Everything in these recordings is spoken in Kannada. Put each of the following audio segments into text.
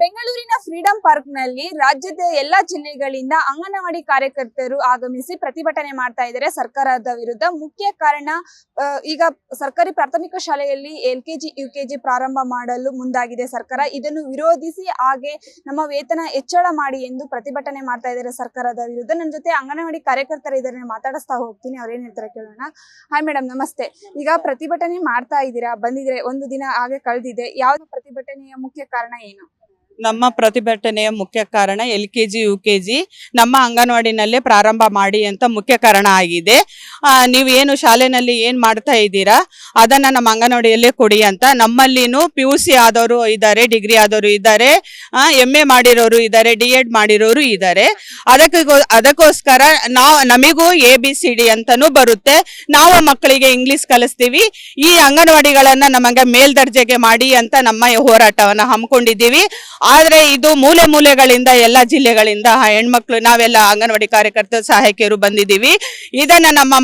ಬೆಂಗಳೂರಿನ ಫ್ರೀಡಂ ಪಾರ್ಕ್ನಲ್ಲಿ ರಾಜ್ಯದ ಎಲ್ಲಾ ಜಿಲ್ಲೆಗಳಿಂದ ಅಂಗನವಾಡಿ ಕಾರ್ಯಕರ್ತರು ಆಗಮಿಸಿ ಪ್ರತಿಭಟನೆ ಮಾಡ್ತಾ ಇದ್ದಾರೆ. ಸರ್ಕಾರದ ವಿರುದ್ಧ ಮುಖ್ಯ ಕಾರಣ ಈಗ ಸರ್ಕಾರಿ ಪ್ರಾಥಮಿಕ ಶಾಲೆಯಲ್ಲಿ ಎಲ್ ಕೆಜಿ ಯು ಕೆಜಿ ಪ್ರಾರಂಭ ಮಾಡಲು ಮುಂದಾಗಿದೆ ಸರ್ಕಾರ. ಇದನ್ನು ವಿರೋಧಿಸಿ ಹಾಗೆ ನಮ್ಮ ವೇತನ ಹೆಚ್ಚಳ ಮಾಡಿ ಎಂದು ಪ್ರತಿಭಟನೆ ಮಾಡ್ತಾ ಇದ್ದಾರೆ ಸರ್ಕಾರದ ವಿರುದ್ಧ. ನನ್ನ ಜೊತೆ ಅಂಗನವಾಡಿ ಕಾರ್ಯಕರ್ತರ ಇದನ್ನ ಮಾತಾಡಿಸ್ತಾ ಹೋಗ್ತೀನಿ. ಅವ್ರು ಏನ್ ಹೇಳ್ತಾರೆ ಕೇಳೋಣ. ಹಾಯ್ ಮೇಡಮ್ ನಮಸ್ತೆ. ಈಗ ಪ್ರತಿಭಟನೆ ಮಾಡ್ತಾ ಇದ್ದೀರಾ? ಬಂದಿದ್ರೆ ಒಂದು ದಿನ ಹಾಗೆ ಕಳೆದಿದೆ. ಯಾವ ಪ್ರತಿಭಟನೆಯ ಮುಖ್ಯ ಕಾರಣ ಏನು? ನಮ್ಮ ಪ್ರತಿಭಟನೆಯ ಮುಖ್ಯ ಕಾರಣ L K G, U K G ನಮ್ಮ ಅಂಗನವಾಡಿನಲ್ಲೇ ಪ್ರಾರಂಭ ಮಾಡಿ ಅಂತ ಮುಖ್ಯ ಕಾರಣ ಆಗಿದೆ. ನೀವು ಏನು ಶಾಲೆನಲ್ಲಿ ಏನು ಮಾಡ್ತಾ ಇದ್ದೀರಾ? ಅದನ್ನು ನಮ್ಮ ಅಂಗನವಾಡಿಯಲ್ಲೇ ಕೊಡಿ ಅಂತ. ನಮ್ಮಲ್ಲಿನೂ ಪಿ ಯು ಸಿ ಆದವರು ಇದ್ದಾರೆ, ಡಿಗ್ರಿ ಆದವರು ಇದ್ದಾರೆ ಎಂ ಎ ಮಾಡಿರೋರು ಇದ್ದಾರೆ, ಡಿ ಎಡ್ ಮಾಡಿರೋರು ಇದ್ದಾರೆ. ಅದಕ್ಕೆ ಅದಕ್ಕೋಸ್ಕರ ನಾವು, ನಮಗೂ ಎ, ಬಿ, ಸಿ, ಡಿ ಅಂತಲೂ ಬರುತ್ತೆ. ನಾವು ಮಕ್ಕಳಿಗೆ ಇಂಗ್ಲಿಷ್ ಕಲಿಸ್ತೀವಿ. ಈ ಅಂಗನವಾಡಿಗಳನ್ನು ನಮಗೆ ಮೇಲ್ದರ್ಜೆಗೆ ಮಾಡಿ ಅಂತ ನಮ್ಮ ಹೋರಾಟವನ್ನ ಹಮ್ಮಿಕೊಂಡಿದ್ದೀವಿ. ಆದ್ರೆ ಇದು ಮೂಲೆ ಮೂಲೆಗಳಿಂದ ಎಲ್ಲ ಜಿಲ್ಲೆಗಳಿಂದ ಹೆಣ್ಮಕ್ಳು, ನಾವೆಲ್ಲ ಅಂಗನವಾಡಿ ಕಾರ್ಯಕರ್ತರು ಸಹಾಯಕಿಯರು ಬಂದಿದ್ದೀವಿ. ಇದನ್ನ ನಮ್ಮ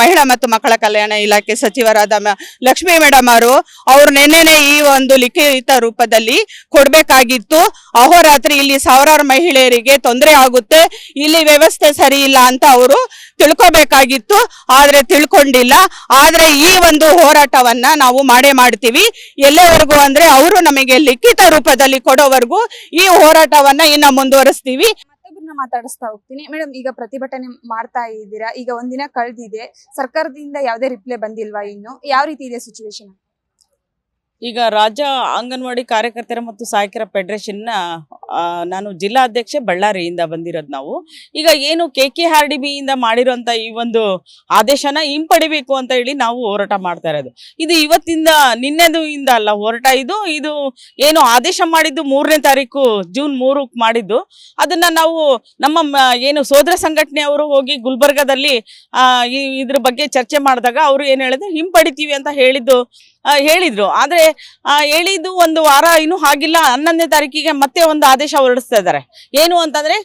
ಮಹಿಳಾ ಮತ್ತು ಮಕ್ಕಳ ಕಲ್ಯಾಣ ಇಲಾಖೆ ಸಚಿವರಾದ ಲಕ್ಷ್ಮೀ ಮೇಡಮ್ ಅವರು, ಅವ್ರು ನಿನ್ನೆನೆ ಈ ಒಂದು ಲಿಖಿತ ರೂಪದಲ್ಲಿ ಕೊಡ್ಬೇಕಾಗಿತ್ತು. ಅಹೋರಾತ್ರಿ ಇಲ್ಲಿ ಸಾವಿರಾರು ಮಹಿಳೆಯರಿಗೆ ತೊಂದರೆ ಆಗುತ್ತೆ, ಇಲ್ಲಿ ವ್ಯವಸ್ಥೆ ಸರಿ ಇಲ್ಲ ಅಂತ ಅವರು ತಿಳ್ಕೊಬೇಕಾಗಿತ್ತು. ಆದ್ರೆ ತಿಳ್ಕೊಂಡಿಲ್ಲ. ಆದ್ರೆ ಈ ಒಂದು ಹೋರಾಟವನ್ನ ನಾವು ಮಾಡೇ ಮಾಡ್ತೀವಿ. ಎಲ್ಲಿವರೆಗೂ ಅಂದ್ರೆ ಅವರು ನಮಗೆ ಲಿಖಿತ ರೂಪದಲ್ಲಿ ಕೊಡೋವರೆಗೂ ಈ ಹೋರಾಟವನ್ನ ಇನ್ನ ಮುಂದುವರಿಸ್ತೀವಿ. ಮತ್ತೊಬ್ಬರನ್ನ ಮಾತಾಡಿಸ್ತಾ ಹೋಗ್ತೀನಿ. ಮೇಡಮ್ ಈಗ ಪ್ರತಿಭಟನೆ ಮಾಡ್ತಾ ಇದ್ದೀರಾ? ಈಗ ಒಂದಿನ ಕಳೆದಿದೆ. ಸರ್ಕಾರದಿಂದ ಯಾವುದೇ ರಿಪ್ಲೈ ಬಂದಿಲ್ವಾ ಇನ್ನು? ಯಾವ ರೀತಿ ಇದೆ ಸಿಚುವೇಶನ್ ಈಗ ರಾಜ್ಯ ಅಂಗನವಾಡಿ ಕಾರ್ಯಕರ್ತರ ಮತ್ತು ಸಹಾಯಕರ ಫೆಡರೇಷನ್ನ ನಾನು ಜಿಲ್ಲಾಧ್ಯಕ್ಷೆ ಬಳ್ಳಾರಿಯಿಂದ ಬಂದಿರೋದು ನಾವು. ಈಗ ಏನು ಕೆ ಕೆ ಆರ್ ಡಿ ಬಿಯಿಂದ ಈ ಒಂದು ಆದೇಶನ ಹಿಂಪಡಿಬೇಕು ಅಂತ ಹೇಳಿ ನಾವು ಹೋರಾಟ ಮಾಡ್ತಾ ಇರೋದು. ಇದು ಇವತ್ತಿಂದ, ನಿನ್ನೆದು ಇಂದ ಅಲ್ಲ, ಹೋರಾಟ ಇದು. ಇದು ಏನು ಆದೇಶ ಮಾಡಿದ್ದು ಮೂರನೇ ತಾರೀಕು, ಜೂನ್ ಮೂರಕ್ಕೆ ಮಾಡಿದ್ದು. ಅದನ್ನ ನಾವು ನಮ್ಮ ಏನು ಸೋದರ ಸಂಘಟನೆಯವರು ಹೋಗಿ ಗುಲ್ಬರ್ಗದಲ್ಲಿ ಇದ್ರ ಬಗ್ಗೆ ಚರ್ಚೆ ಮಾಡಿದಾಗ ಅವರು ಏನು ಹೇಳಿದ್ರು? ಹಿಂಪಡಿತೀವಿ ಅಂತ ಹೇಳಿದ್ದು ಹೇಳಿದ್ರು. ಆದ್ರೆ ಹೇಳಿದ್ದು ಒಂದು ವಾರ ಇನ್ನೂ ಆಗಿಲ್ಲ. ಹನ್ನೊಂದನೇ ತಾರೀಕಿಗೆ ಮತ್ತೆ ಒಂದು ಆದೇಶ ಹೊರಡಿಸ್ತಾ ಇದ್ದಾರೆ ಏನು ಅಂತಂದ್ರೆ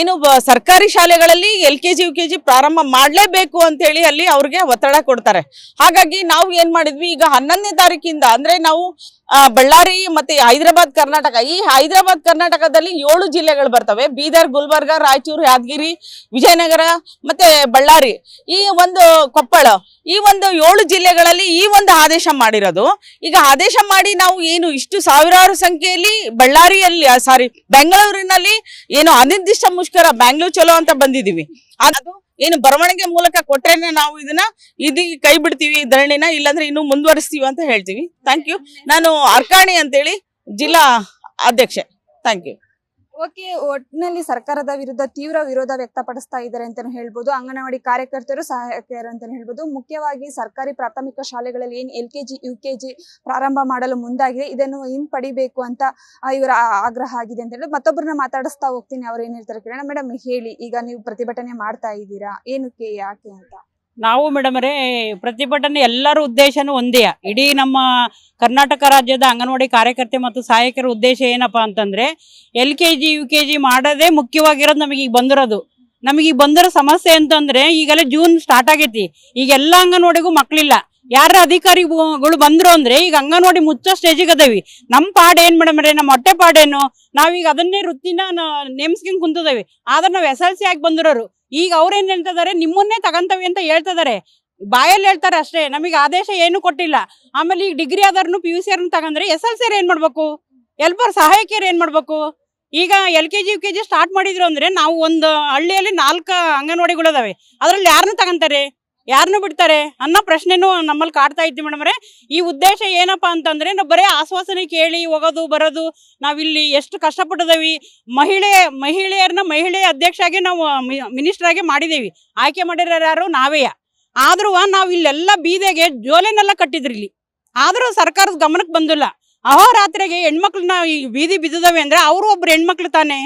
ಏನು ಸರ್ಕಾರಿ ಶಾಲೆಗಳಲ್ಲಿ L K G, U K G ಪ್ರಾರಂಭ ಮಾಡಲೇಬೇಕು ಅಂತೇಳಿ ಅಲ್ಲಿ ಅವ್ರಿಗೆ ಒತ್ತಡ ಕೊಡ್ತಾರೆ. ಹಾಗಾಗಿ ನಾವು ಏನ್ ಮಾಡಿದ್ವಿ, ಈಗ ಹನ್ನೊಂದನೇ ತಾರೀಕಿಂದ ಅಂದ್ರೆ ನಾವು ಬಳ್ಳಾರಿ ಮತ್ತೆ ಹೈದರಾಬಾದ್ ಕರ್ನಾಟಕ, ಈ ಹೈದರಾಬಾದ್ ಕರ್ನಾಟಕದಲ್ಲಿ ಏಳು ಜಿಲ್ಲೆಗಳು ಬರ್ತವೆ. ಬೀದರ್, ಗುಲ್ಬರ್ಗ, ರಾಯಚೂರು, ಯಾದಗಿರಿ, ವಿಜಯನಗರ ಮತ್ತೆ ಬಳ್ಳಾರಿ. ಈ ಒಂದು ಕೊಪ್ಪಳ, ಈ ಒಂದು ಏಳು ಜಿಲ್ಲೆಗಳಲ್ಲಿ ಈ ಒಂದು ಆದೇಶ ಮಾಡಿರೋದು. ಈಗ ಆದೇಶ ಮಾಡಿ ನಾವು ಏನು ಇಷ್ಟು ಸಾವಿರಾರು ಸಂಖ್ಯೆಯಲ್ಲಿ ಬಳ್ಳಾರಿಯಲ್ಲಿ ಸಾರಿ ಬೆಂಗಳೂರಿನಲ್ಲಿ ಏನು ಅನಿರ್ದಿಷ್ಟ ಮುಷ್ಕರ ಬ್ಯಾಂಗ್ಳೂರ್ ಚಲೋ ಅಂತ ಬಂದಿದೀವಿ. ಅದು ಏನು ಬರವಣಿಗೆ ಮೂಲಕ ಕೊಟ್ರೇನೆ ನಾವು ಇದನ್ನ ಇದೀಗ ಕೈ ಬಿಡ್ತೀವಿ ಧರಣಿನ, ಇಲ್ಲಾಂದ್ರೆ ಇನ್ನು ಮುಂದುವರಿಸ್ತೀವಿ ಅಂತ ಹೇಳ್ತೀವಿ. ಥ್ಯಾಂಕ್ ಯು ನಾನು ಅರ್ಕಾಣಿ ಅಂತೇಳಿ ಜಿಲ್ಲಾ ಅಧ್ಯಕ್ಷೆ. ಥ್ಯಾಂಕ್ ಯು ಓಕೆ ಒಟ್ಟಿನಲ್ಲಿ ಸರ್ಕಾರದ ವಿರುದ್ಧ ತೀವ್ರ ವಿರೋಧ ವ್ಯಕ್ತಪಡಿಸ್ತಾ ಇದ್ದಾರೆ ಅಂತಾನು ಹೇಳ್ಬೋದು. ಅಂಗನವಾಡಿ ಕಾರ್ಯಕರ್ತರು ಸಹಾಯಕರು ಅಂತಾನು ಹೇಳ್ಬೋದು. ಮುಖ್ಯವಾಗಿ ಸರ್ಕಾರಿ ಪ್ರಾಥಮಿಕ ಶಾಲೆಗಳಲ್ಲಿ ಏನು L K G, U K ಪ್ರಾರಂಭ ಮಾಡಲು ಮುಂದಾಗಿದೆ. ಇದನ್ನು ಹಿಂಪಡಿಬೇಕು ಅಂತ ಇವರ ಆಗ್ರಹ ಆಗಿದೆ ಅಂತ ಹೇಳಿ ಮತ್ತೊಬ್ಬರನ್ನ ಮಾತಾಡಿಸ್ತಾ ಹೋಗ್ತೀನಿ. ಅವ್ರು ಏನ್ ಹೇಳ್ತಾರೆ ಕೇಳೋಣ. ಮೇಡಮ್, ಹೇಳಿ. ಈಗ ನೀವು ಪ್ರತಿಭಟನೆ ಮಾಡ್ತಾ ಇದ್ದೀರಾ? ಏನಕ್ಕೆ ಯಾಕೆ ಅಂತ? ನಾವು ಮೇಡಮರೇ ಪ್ರತಿಭಟನೆ ಎಲ್ಲರ ಉದ್ದೇಶನೂ ಒಂದೇ. ಇಡೀ ನಮ್ಮ ಕರ್ನಾಟಕ ರಾಜ್ಯದ ಅಂಗನವಾಡಿ ಕಾರ್ಯಕರ್ತೆ ಮತ್ತು ಸಹಾಯಕರ ಉದ್ದೇಶ ಏನಪ್ಪಾ ಅಂತಂದ್ರೆ, L K G, U K G ಮಾಡೋದೇ ಮುಖ್ಯವಾಗಿರೋದು ನಮಗೆ ಈಗ ಬಂದಿರೋದು. ನಮಗೆ ಈಗ ಬಂದಿರೋ ಸಮಸ್ಯೆ ಅಂತಂದ್ರೆ, ಈಗಲೇ ಜೂನ್ ಸ್ಟಾರ್ಟ್ ಆಗೈತಿ. ಈಗ ಎಲ್ಲ ಅಂಗನವಾಡಿಗೂ ಮಕ್ಕಳಿಲ್ಲ ಯಾರ ಅಧಿಕಾರಿಗಳು ಬಂದ್ರು ಅಂದ್ರೆ, ಈಗ ಅಂಗನವಾಡಿ ಮುಚ್ಚೋ ಸ್ಟೇಜಿಗೆ ಅದೇವಿ. ನಮ್ಮ ಪಾಡ್ ಏನ್ ಮೇಡಮ್ ನಮ್ಮ ಹೊಟ್ಟೆ ಪಾಡೇನು ನಾವೀಗ ಅದನ್ನೇ ವೃತ್ತಿನ ನೇಮಿಸ್ಕೊಂಡು ಕುಂತದೇವಿ ಆದ್ರೆ ನಾವು ಎಸ್ ಎಲ್ ಸಿ ಆಗಿ ಬಂದಿರೋರು. ಈಗ ಅವ್ರೇನ್ ಹೇಳ್ತಿದ್ದಾರೆ ನಿಮ್ಮನ್ನೇ ತಗಂತವಿ ಅಂತ ಹೇಳ್ತಿದ್ದಾರೆ ಬಾಯಲ್ಲಿ ಹೇಳ್ತಾರೆ ಅಷ್ಟೇ. ನಮಗೆ ಆದೇಶ ಏನು ಕೊಟ್ಟಿಲ್ಲ. ಆಮೇಲೆ ಈಗ ಡಿಗ್ರಿ ಆದವ್ರನ್ನು ಪಿ ಯು ಸಿ ಅವ್ರನ್ನ ತಗೊಂಡ್ರೆ ಎಸ್ ಎಲ್ ಸಿ ಏನ್ ಮಾಡ್ಬೇಕು? ಎಲ್ಪರ್ ಸಹಾಯಕಿಯರು ಏನ್ ಮಾಡ್ಬೇಕು? ಈಗ L K G, U K G start ಮಾಡಿದ್ರು ಅಂದ್ರೆ ನಾವು ಒಂದು ಹಳ್ಳಿಯಲ್ಲಿ ನಾಲ್ಕು ಅಂಗನವಾಡಿಗಳು ಅದಾವೆ ಅದ್ರಲ್ಲಿ ಯಾರನ್ನ ತಗಂತಾರೆ? ಯಾರನ್ನು ಬಿಡ್ತಾರೆ? ಅನ್ನೋ ಪ್ರಶ್ನೆನೂ ನಮ್ಮಲ್ಲಿ ಕಾಡ್ತಾ ಇದ್ದೀವಿ ಮೇಡಮ್ರೆ ಈ ಉದ್ದೇಶ ಏನಪ್ಪ ಅಂತಂದ್ರೆ, ನಾವು ಬರೀ ಆಶ್ವಾಸನೆ ಕೇಳಿ ಹೋಗೋದು, ಬರೋದು, ನಾವಿಲ್ಲಿ ಎಷ್ಟು ಕಷ್ಟಪಟ್ಟಿದ್ದೀವಿ ಮಹಿಳೆ, ಮಹಿಳೆಯರನ್ನ ಮಹಿಳೆ ಅಧ್ಯಕ್ಷರಾಗಿ ನಾವು ಮಿನಿಸ್ಟರ್ ಆಗಿ ಮಾಡಿದೇವಿ. ಆಯ್ಕೆ ಮಾಡಿರೋರು ಯಾರು? ನಾವೇ ಆದರೂ ನಾವು ಇಲ್ಲೆಲ್ಲ ಬೀದೆಗೆ ಜೋಲೆನೆಲ್ಲ ಕಟ್ಟಿದ್ರಿ ಇಲ್ಲಿ. ಆದರೂ ಸರ್ಕಾರದ ಗಮನಕ್ಕೆ ಬಂದಿಲ್ಲ. ಅಹೋರಾತ್ರಿಗೆ ಹೆಣ್ಮಕ್ಳನ್ನ ಈ ಬೀದಿ ಬಿದ್ದಿದ್ದಾವೆ ಅಂದ್ರೆ ಅವರು ಒಬ್ರು ಹೆಣ್ಮಕ್ಳು ತಾನೆ.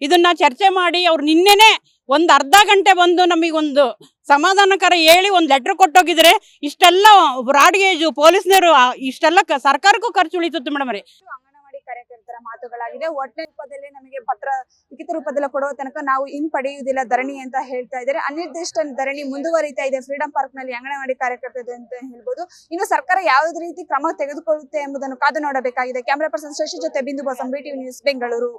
ಇದನ್ನ ಚರ್ಚೆ ಮಾಡಿ ಅವ್ರು ನಿನ್ನೆನೆ ಒಂದ್ ಅರ್ಧ ಗಂಟೆ ಬಂದು ನಮಗೊಂದು ಸಮಾಧಾನಕರ ಹೇಳಿ ಒಂದ್ ಲೆಟರ್ ಕೊಟ್ಟೋಗಿದ್ರೆ ಇಷ್ಟೆಲ್ಲ ಬ್ರಾಡ್ಗೇಜು ಪೊಲೀಸ್ನವರು ಇಷ್ಟೆಲ್ಲ ಸರ್ಕಾರಕ್ಕೂ ಖರ್ಚು ಉಳಿತಿತ್ತು ಮೇಡಮ್ ರೀ ಅಂಗನವಾಡಿ ಕಾರ್ಯಕರ್ತರ ಮಾತುಗಳಾಗಿದೆ. ಒಟ್ಟೆ ರೂಪದಲ್ಲಿ ನಮಗೆ ಪತ್ರ, ಲಿಖಿತ ರೂಪದಲ್ಲಿ ಕೊಡುವ ತನಕ ನಾವು ಹಿಂಪಡೆಯುವುದಿಲ್ಲ ಧರಣಿ ಅಂತ ಹೇಳ್ತಾ ಇದ್ದಾರೆ. ಅನಿರ್ದಿಷ್ಟ ಧರಣಿ ಮುಂದುವರಿತಾ ಇದೆ. ಫ್ರೀಡಂ ಪಾರ್ಕ್ನಲ್ಲಿ ಅಂಗನವಾಡಿ ಕಾರ್ಯಕರ್ತರು ಅಂತ ಹೇಳ್ಬೋದು. ಇನ್ನು ಸರ್ಕಾರ ಯಾವ್ದು ರೀತಿ ಕ್ರಮ ತೆಗೆದುಕೊಳ್ಳುತ್ತೆ ಎಂಬುದನ್ನು ಕಾದು ನೋಡಬೇಕಾಗಿದೆ. ಕ್ಯಾಮರಾ ಪರ್ಸನ್ ಶಶಿ ಜೊತೆ ಬಿಂದು ಬಸಂ ಟಿವಿ ನ್ಯೂಸ್, ಬೆಂಗಳೂರು.